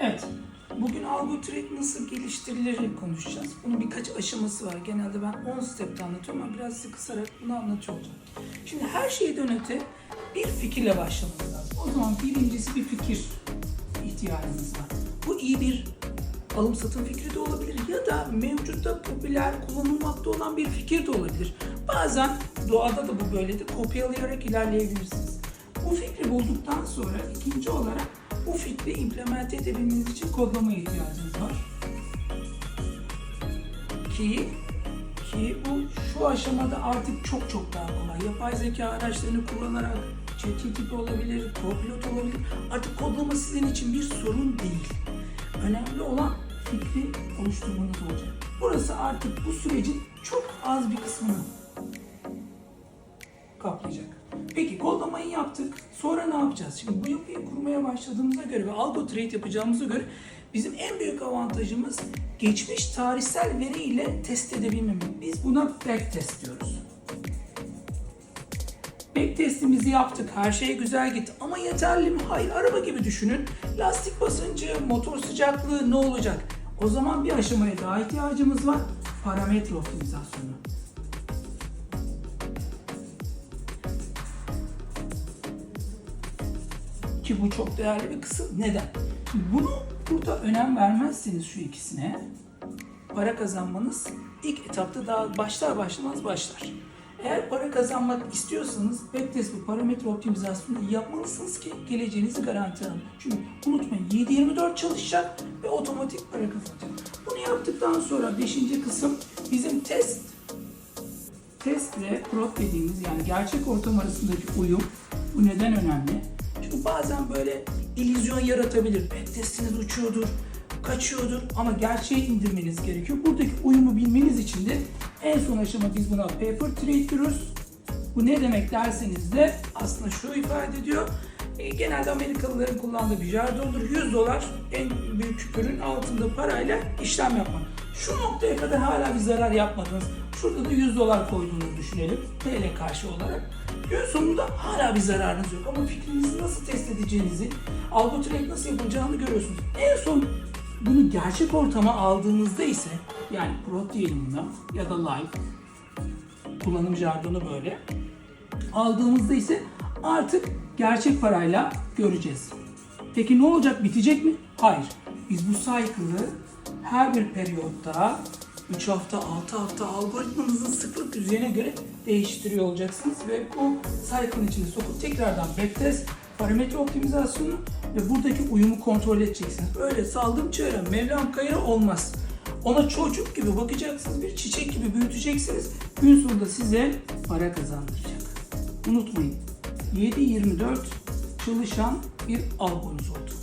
Evet. Bugün algo trade nasıl geliştirilir konuşacağız. Bunun birkaç aşaması var. Genelde ben 10 step'te anlatıyorum ama biraz size kısarak bunu anlatıyor. Şimdi her şeyden öte bir fikirle başlamamız lazım. O zaman birincisi bir fikir ihtiyacımız var. Bu iyi bir alım satım fikri de olabilir ya da mevcutta popüler kullanılmakta olan bir fikir de olabilir. Bazen doğada da bu böyledir. Kopyalayarak ilerleyebilirsiniz. Bu fikri bulduktan sonra ikinci olarak bu fikri implemente edebilmeniz için kodlama ihtiyacınız var. Ki ki bu şu aşamada artık çok çok daha kolay. Yapay zeka araçlarını kullanarak ChatGPT olabilir, Copilot olabilir. Artık kodlama sizin için bir sorun değil. Önemli olan fikri oluşturmanız olacak. Burası artık bu sürecin çok az bir kısmını kaplayacak. Peki kodlamayı yaptık. Sonra ne yapacağız? Şimdi bu yapıyı kurmaya başladığımıza göre ve algo trade yapacağımıza göre bizim en büyük avantajımız geçmiş tarihsel veri ile test edebilmemiz. Biz buna back test diyoruz. Back testimizi yaptık. Her şey güzel gitti. Ama yeterli mi? Hayır. Araba gibi düşünün. Lastik basıncı, motor sıcaklığı ne olacak? O zaman bir aşamaya daha ihtiyacımız var. Parametre optimizasyonu. Ki bu çok değerli bir kısım. Neden? Bunu burada önem vermezseniz şu ikisine para kazanmanız ilk etapta daha başlar başlamaz başlar. Eğer para kazanmak istiyorsanız backtest ve parametre optimizasyonu yapmalısınız ki geleceğinizi garanti alın. Çünkü unutmayın 7-24 çalışacak ve otomatik para kazanacak. Bunu yaptıktan sonra 5. kısım bizim test test ve prop dediğimiz yani gerçek ortam arasındaki uyum. Bu neden önemli? Çünkü bazen böyle illüzyon yaratabilir. Backtestiniz uçuyordur, kaçıyordur ama gerçeği indirmeniz gerekiyor. Buradaki uyumu bilmeniz için de en son aşama biz buna paper trade diyoruz. Bu ne demek derseniz de aslında şu ifade ediyor. E, genelde Amerikalıların kullandığı bir jargondur. 100 dolar en büyük küpürün altında parayla işlem yapmak. Şu noktaya kadar hala bir zarar yapmadınız. Şurada da 100 dolar koyduğunuzu düşünelim TL karşı olarak. Gün sonunda hala bir zararınız yok ama fikrinizi nasıl test edeceğinizi, algo trade nasıl yapılacağını görüyorsunuz. En son bunu gerçek ortama aldığınızda ise yani pro diyelim ya da live kullanım jargonu böyle aldığımızda ise artık gerçek parayla göreceğiz. Peki ne olacak? Bitecek mi? Hayır. Biz bu cycle'ı her bir periyotta 3 hafta, 6 hafta algoritmanızın sıklık düzeyine göre değiştiriyor olacaksınız ve bu cycle'ın içine sokup tekrardan backtest, parametre optimizasyonu ve buradaki uyumu kontrol edeceksiniz. Böyle saldım çığıra, Mevlam kayıra olmaz. Ona çocuk gibi bakacaksınız, bir çiçek gibi büyüteceksiniz. Gün sonunda size para kazandıracak. Unutmayın 7-24 çalışan bir algonuz oldu.